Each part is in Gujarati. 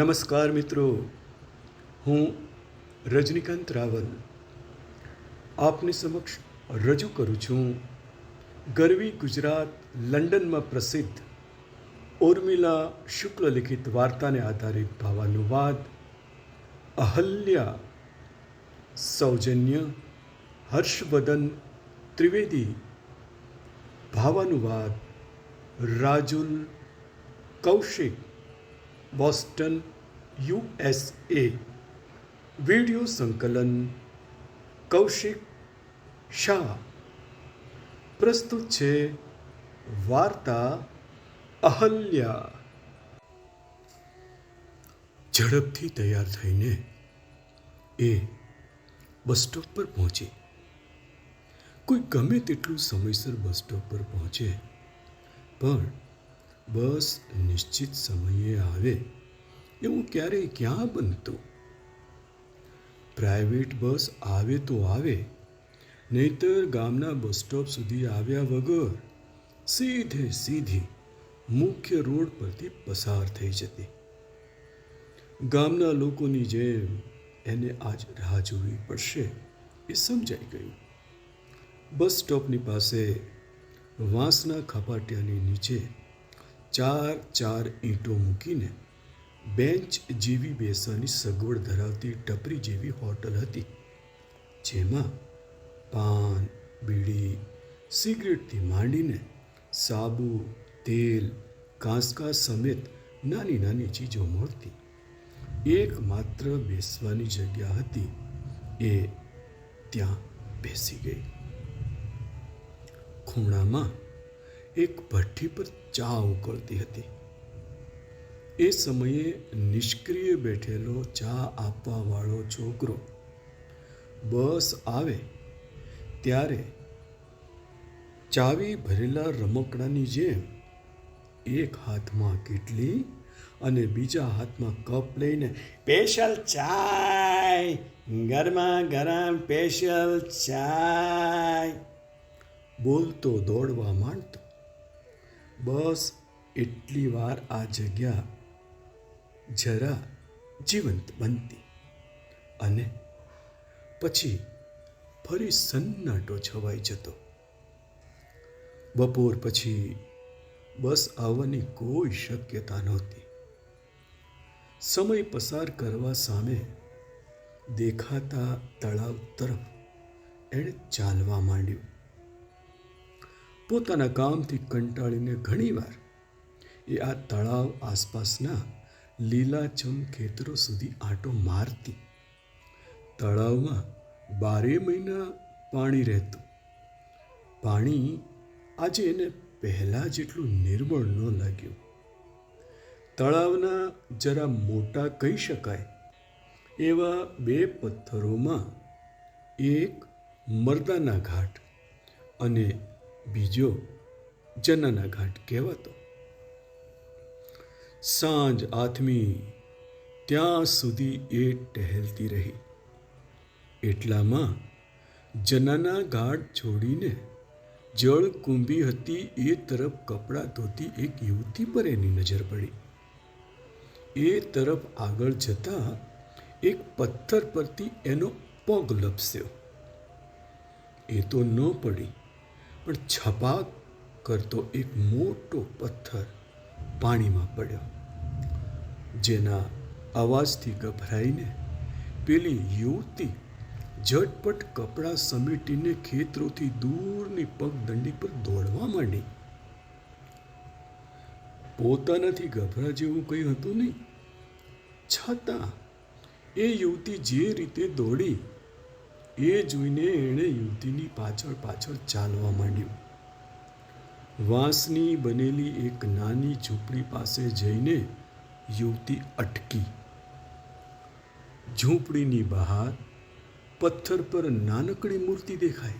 નમસ્કાર મિત્રો. હું રજનીકાંત રાવલ આપની સમક્ષ રજૂ કરું છું. ગરવી ગુજરાત લંડનમાં પ્રસિદ્ધ ઉર્મિલા શુક્લ લિખિત વાર્તાને આધારિત ભાવાનુવાદ અહલ્યા સૌજન્ય હર્ષવદન ત્રિવેદી ભાવાનુવાદ, Rajul Kaushik Boston USA video સંકલન, કૌશિક શાહ. પ્રસ્તુત છે વાર્તા અહલ્યા. ઝડપથી તૈયાર થઈને એ બસ સ્ટોપ પર પહોંચી. કોઈ ગમે તેટલું સમયસર બસ સ્ટોપ પર પહોંચે, પણ બસ નિશ્ચિત સમયે આવે. એવું ક્યારેય ક્યાં બનતું? પ્રાઇવેટ બસ આવે તો આવે. નહીતર ગામના બસ સ્ટોપ સુધી આવ્યા વગર સીધે સીધી મુખ્ય રોડ પરથી પસાર થઈ જતી. ગામના લોકોની જેમ એને આજ રાહ જોવી પડશે એ સમજાઈ ગયું. બસ સ્ટોપની પાસે વાંસના ખપાટિયાની નીચે ચાર ચાર ઈંટો મૂકીને બેન્ચ જેવી બેસવાની સગવડ ધરાવતી ટપરી જેવી હોટલ હતી, જેમાં પાન, બીડી, સિગરેટથી માંડીને સાબુ, તેલ, કાંસકા સમેત નાની નાની ચીજો મળતી. એક માત્ર બેસવાની જગ્યા હતી એ ત્યાં બેસી ગઈ. ખૂણામાં એક ભઠ્ઠી પર ચા ઉકળતી હતી. એ સમયે નિષ્ક્રિય બેઠેલો ચા આપવાવાળો છોકરો બસ આવે ત્યારે ચાવી ભરેલા રમકડાની જેમ એક હાથમાં કેટલી અને બીજા હાથમાં કપ લઈને સ્પેશિયલ ચાય, ગરમા ગરમ સ્પેશિયલ ચાય બોલતો દોડવા માંડતો. બસ એટલી વાર આ જગ્યા જરા જીવંત બનતી. અને પછી ફરી સન્નાટો છવાઈ જતો. બપોર પછી બસ આવવાની કોઈ શક્યતા નહોતી. સમય પસાર કરવા સામે દેખાતા તળાવ તરફ એણે ચાલવા માંડ્યું. પોતાના કામથી કંટાળીને ઘણીવાર એ આ તળાવ આસપાસના લીલાછમ ખેતરો સુધી આંટો મારતી. તળાવમાં બારે મહિના પાણી રહેતું. પાણી આજે એને પહેલાં જેટલું નિર્મળ ન લાગ્યું. તળાવના જરા મોટા કહી શકાય એવા બે પથ્થરોમાં એક મરદાના ઘાટ અને બીજો જનાના ઘાટ કહેવાતો. સાંજ આથમી, ત્યાં સુધી એ ટહેલતી રહી. એટલામાં જનાના ઘાટ છોડીને જળ કુંભી હતી, એ તરફ કપડાં ધોતી એક યુવતી પર એની નજર પડી. એ તરફ આગળ જતા એક પથ્થર પરથી એનો પગ લપસ્યો. એ તો ન પડી પણ છપાક કરતો એક મોટો પથ્થર પાણીમાં પડ્યો. જેના અવાજથી ગભરાઈને પેલી યુવતી ઝટપટ કપડાં સમેટીને ખેતરોથી દૂરની પગદંડી પર દોડવા માંડી. પોતાનાથી ગભરા જેવું કંઈ હતું નહીં. છતાં એ યુવતી જે રીતે દોડી એ જોઈને એણે યુવતીની પાછળ પાછળ ચાલવા માંડ્યું. વાંસની બનેલી એક નાની ઝૂંપડી પાસે જઈને યુવતી અટકી. ઝૂંપડીની બહાર પથ્થર પર નાનકડી મૂર્તિ દેખાઈ.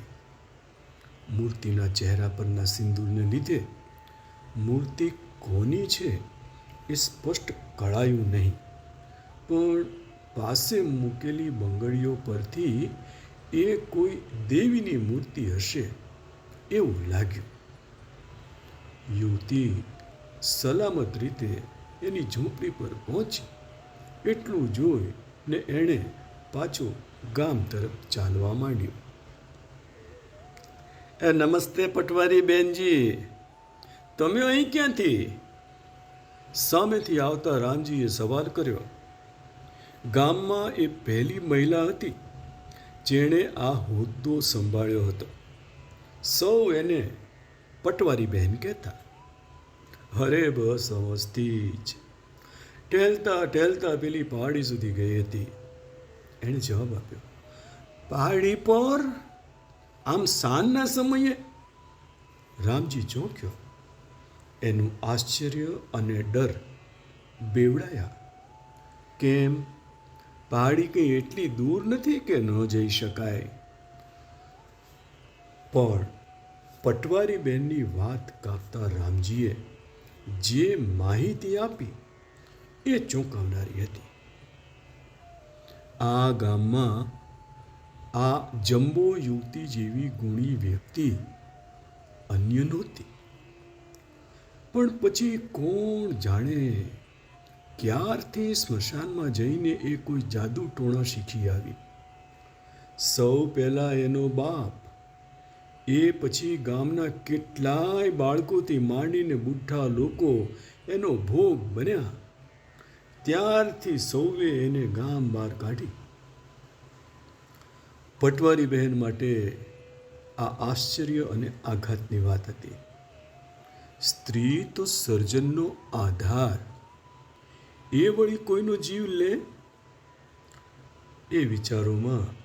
મૂર્તિના ચહેરા પરના સિંદૂરને લીધે મૂર્તિ કોની છે એ સ્પષ્ટ કળાયું નહીં. પણ પાસે મૂકેલી બંગડીઓ પરથી એ કોઈ દેવીની મૂર્તિ હશે એવું લાગ્યું. યુવતી સલામત રીતે એની ઝૂંપડી પર પહોંચી. એટલું જોઈ ને એણે પાછો ગામ તરફ ચાલવા માંડ્યો. એ નમસ્તે પટવારી બેનજી, તમે અહીં ક્યાંથી? સામેથી આવતા રામજીએ સવાલ કર્યો. ગામમાં એ પહેલી મહિલા હતી. જેણે આ હોદ્દો સંભાળ્યો હતો. સૌ એને પટવારી બહેન કહેતા, અરે બસ અવસ્થી જ. ટેલતા ટેલતા પેલી પહાડી સુધી ગઈ હતી. એણે જવાબ આપ્યો પહાડી પર? આમ સાંજના સમયે? રામજી ચોંક્યો. એનું આશ્ચર્ય અને ડર બેવડાયા. કેમ? પહાડી કંઈ એટલી દૂર નથી કે ન જઈ શકાય? પણ પટવારી બેનની વાત કાપતા રામજીએ જે માહિતી આપી એ ચોંકાવનારી હતી. આ ગામમાં આ જમ્બો યુવતી જેવી ગુણી વ્યક્તિ અન્ય નહોતી. પણ પછી કોણ જાણે ક્યારથી સ્મશાનમાં જઈને એ કોઈ જાદુ ટોણા શીખી આવી? સૌ પહેલાં એનો બાપ, એ પછી ગામના કેટલાય બાળકોથી માંડીને બુઠ્ઠા લોકો એનો ભોગ બન્યા. ત્યારથી સૌએ એને ગામ બહાર કાઢી. પટવારી બહેન માટે આ આશ્ચર્ય અને આઘાતની વાત હતી. સ્ત્રી તો સર્જનનો આધાર એ વળી કોઈનો જીવ લે? એ વિચારોમાં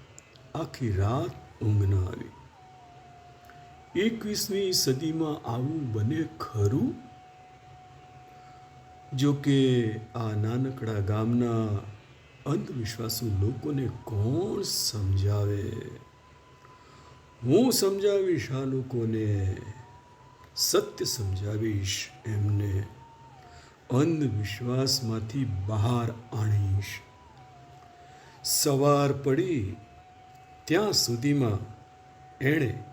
આખી રાત ઊંઘ ન આવી. એકવીસમી સદીમાં આવું બને ખરું? જો કે આ નાનકડા ગામના અંધવિશ્વાસુ લોકોને કોણ સમજાવે? હું સમજાવીશ આ લોકોને, સત્ય સમજાવીશ એમને. અંધવિશ્વાસમાંથી બહાર આણીશ. સવાર પડી ત્યાં સુધીમાં એણે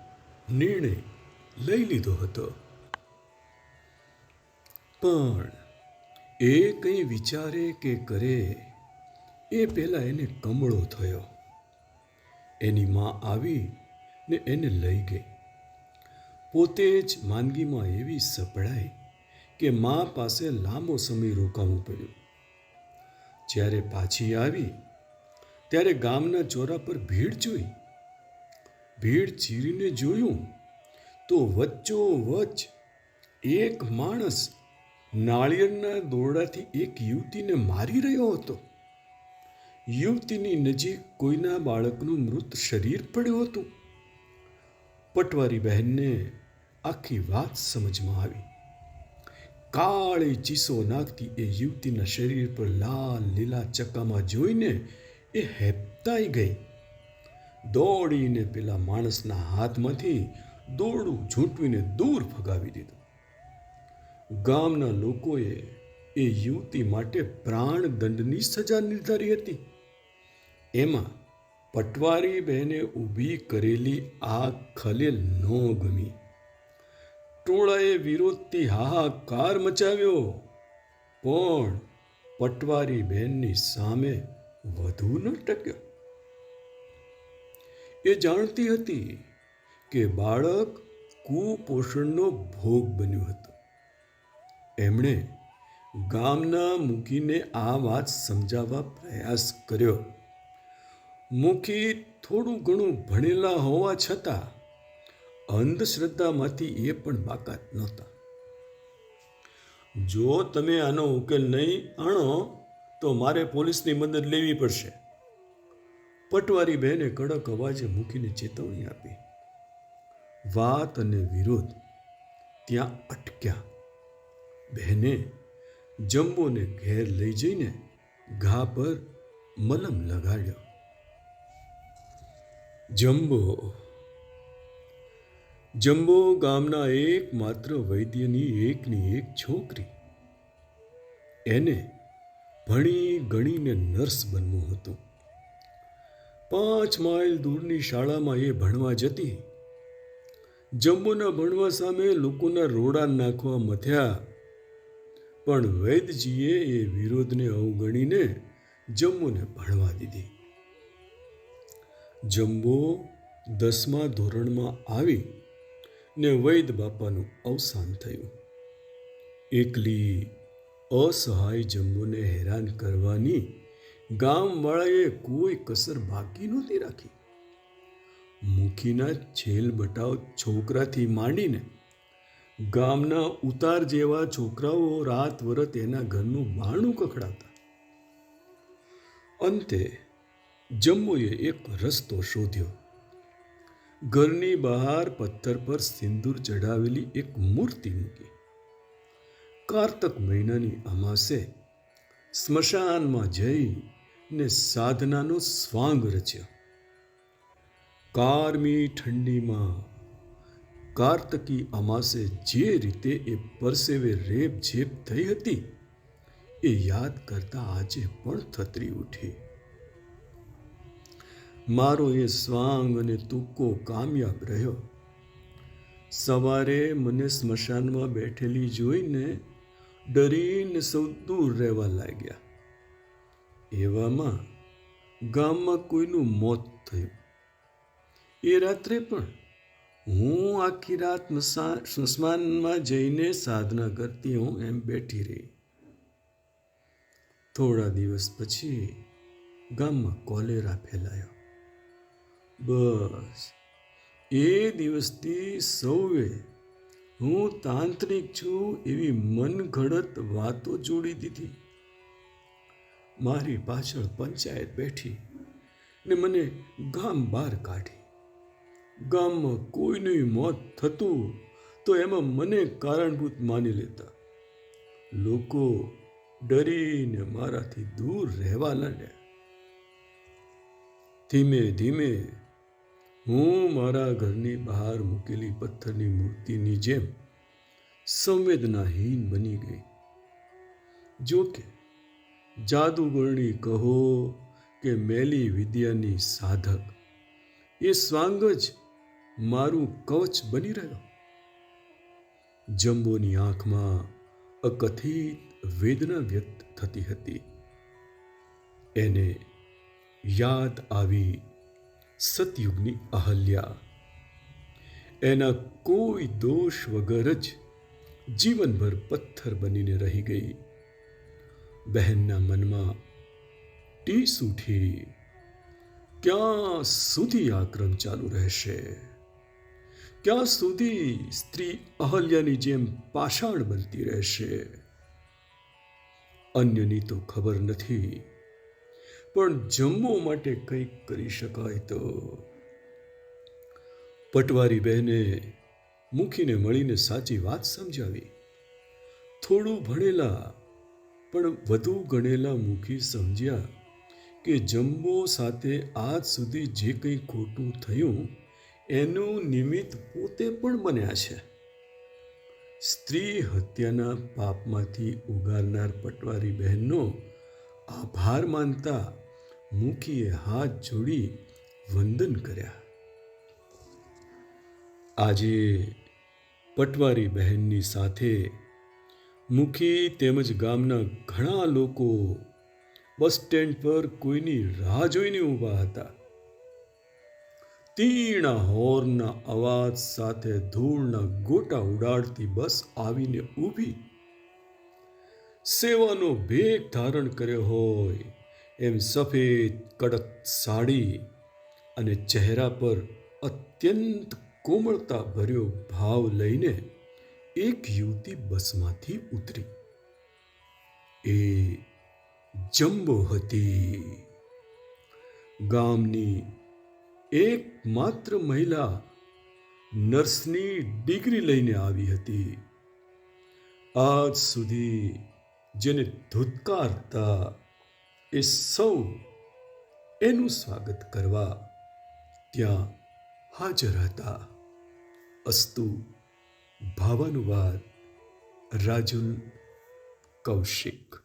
નિર્ણય લઈ લીધો હતો. પણ એ કંઈ વિચારે કે કરે એ પહેલાં એને કમળો થયો. એની માં આવી ને એને લઈ ગઈ. પોતે જ માંદગીમાં એવી સપડાઈ કે મા પાસે લાંબો સમય રોકાવું પડ્યું. જ્યારે પાછી આવી, ત્યારે ગામના ચોરા પર ભીડ જોઈ. ભીડ ચીરીને જોયું તો વચ્ચો વચ્ચ એક માણસ નાળિયેરના દોરડાથી એક યુવતીને મારી રહ્યો હતો. યુવતીની નજીક કોઈના બાળકનું મૃત શરીર પડ્યું હતું. પટવારી બહેનને આખી વાત સમજમાં આવી. કાળે ચીસો નાખતી એ યુવતીના શરીર પર લાલ લીલા ચક્કામાં જોઈને એ હેપતાઈ ગઈ. દોડીને પેલા માણસના હાથમાંથી દોરડું ઝૂંટવીને દૂર ભગાવી દીધું. ગામના લોકોએ એ યુવતી માટે પ્રાણદંડની સજા નિર્ધારી હતી. એમાં પટવારી બહેને ઊભી કરેલી આ ખલેલ ન ગમી. ટોળાએ વિરોધથી હાહાકાર મચાવ્યો. પણ પટવારી બહેનની સામે વધુ ન ટક્યો. એ જાણતી હતી કે બાળક કુપોષણનો ભોગ બન્યું હતું. એમણે ગામના મૂકીને આ વાત સમજાવવા પ્રયાસ કર્યો. મુખી થોડું ઘણું ભણેલા હોવા છતાં અંધશ્રદ્ધામાંથી એ પણ બાકાત નહોતા. જો તમે આનો ઉકેલ નહીં આણો તો મારે પોલીસની મદદ લેવી પડશે. પટવારી બહેને કડક અવાજે મૂકીને ચેતવણી આપી. વાત અને વિરોધ ત્યાં અટક્યા. બહેને જમ્બોને ઘેર લઈ જઈને ઘા પર મલમ લગાડ્યો. જમ્બો જમ્બો ગામના એકમાત્ર વૈદ્યની એકની એક છોકરી. એને ભણી ગણીને નર્સ બનવું હતું. પાંચ માઇલ દૂરની શાળામાં એ ભણવા જતી. જમ્બોના ભણવા સામે લોકોના રોડા નાખવા મથ્યા. પણ વૈદજીએ એ વિરોધને અવગણીને જંબુને ભણવા દીધી. જમ્બો દસમા ધોરણમાં આવી ને વૈદ બાપાનું અવસાન થયું. એકલી અસહાય જમ્મુને હેરાન કરવાની ગામવાળાએ કોઈ કસર બાકી નહોતી રાખી. મુખીના છેલ બટાવ છોકરાથી માંડીને ગામના ઉતાર જેવા છોકરાઓ રાત વરત એના ઘરનું બારણું કખડાતા. અંતે જમ્મુએ એક રસ્તો શોધ્યો. ઘરની બહાર પથ્થર પર સિંદૂર ચઢાવેલી એક મૂર્તિ મૂકી. કારતક મહિનાની અમાસે સ્મશાનમાં જઈ ને સાધનાનો સ્વાંગ રચ્યો. કારમી ઠંડીમાં કાર્તકી અમાસે જે રીતે એ પરસેવે રેપ ઝેપ થઈ હતી, એ યાદ કરતા આજે પણ થતરી ઉઠી. મારો એ સ્વાંગ અને તુક્કો કામયાબ રહ્યો. સવારે મને સ્મશાનમાં બેઠેલી જોઈને ડરીને સૌ દૂર રહેવા લાગ્યા. એવામાં ગામમાં કોઈનું મોત થયું. એ રાત્રે પણ હું આખી રાત સ્મશાનમાં જઈને સાધના કરતી હું એમ બેઠી રહી. થોડા દિવસ પછી ગામમાં કોલેરા ફેલાયો. બસ. એ દિવસથી સૌએ હું તાંત્રિક છું એવી મનઘડત વાતો જોડી દીધી. મારી પાછળ પંચાયત બેઠી ને મને ગામ બહાર કાઢી. ગામમાં કોઈનું મોત થતું તો એમાં મને કારણભૂત માની લેતા. લોકો ડરીને મારાથી દૂર રહેવા લાગ્યા. ધીમે ધીમે હું મારા ઘરની બહાર મૂકેલી પથ્થરની મૂર્તિની જેમ સંવેદનાહીન બની ગઈ. જો કે, જાદુગરણી કહો કે મેલી વિદ્યાની સાધક, એ સ્વાંગ જ મારું કવચ બની રહ્યો. જંબોની આંખમાં અકથિત વેદના વ્યક્ત થતી હતી. એને યાદ આવી સતયુગની અહલ્યા. એના કોઈ દોષ વગર જ જીવનભર પથ્થર બનીને રહી ગઈ. બહેનના મનમાં ટીસ ઉઠી ક્યાં સુધી આ ક્રમ ચાલુ રહેશે? ક્યાં સુધી સ્ત્રી અહલ્યાની જેમ પાષાણ બનતી રહેશે? અન્યની તો ખબર નથી પણ જમવા માટે કંઈક કરી શકાય તો. પટવારી બહેને મુખીને મળીને સાચી વાત સમજાવી. થોડું ભણેલા પણ વધુ ગણેલા મુખી સમજ્યા કે જમ્બો સાથે આજ સુધી જે કંઈ ખોટું થયું એનું નિમિત્ત પોતે પણ બન્યા છે. સ્ત્રી હત્યાના પાપમાંથી ઉગારનાર પટવારી બહેનનો આભાર માનતા મુખીએ હાથ જોડી વંદન કર્યા. આજે પટવારી બહેનની સાથે મુખી તેમજ ગામના ઘણા લોકો બસ સ્ટેન્ડ પર કોઈની રાહ જોઈને ઊભા હતા. તીણા હોર્નના અવાજ સાથે ધૂળના ગોટા ઉડાડતી બસ આવીને ઊભી. સેવાનો ભેગ ધારણ કર્યો હોય એમ સફેદ કડક સાડી અને ચહેરા પર અત્યંત કોમળતા ભર્યો ભાવ લઈને એક યુવતી બસમાંથી ઉતરી. એ જંબો હતી. ગામની એકમાત્ર મહિલા નર્સની ડિગ્રી લઈને આવી હતી. આજ સુધી જેને ધુતકારતા એ સૌ એનું સ્વાગત કરવા ત્યાં હાજર હતા. અસ્તુ ભાવાનુવાદ રાજુલ કૌશિક.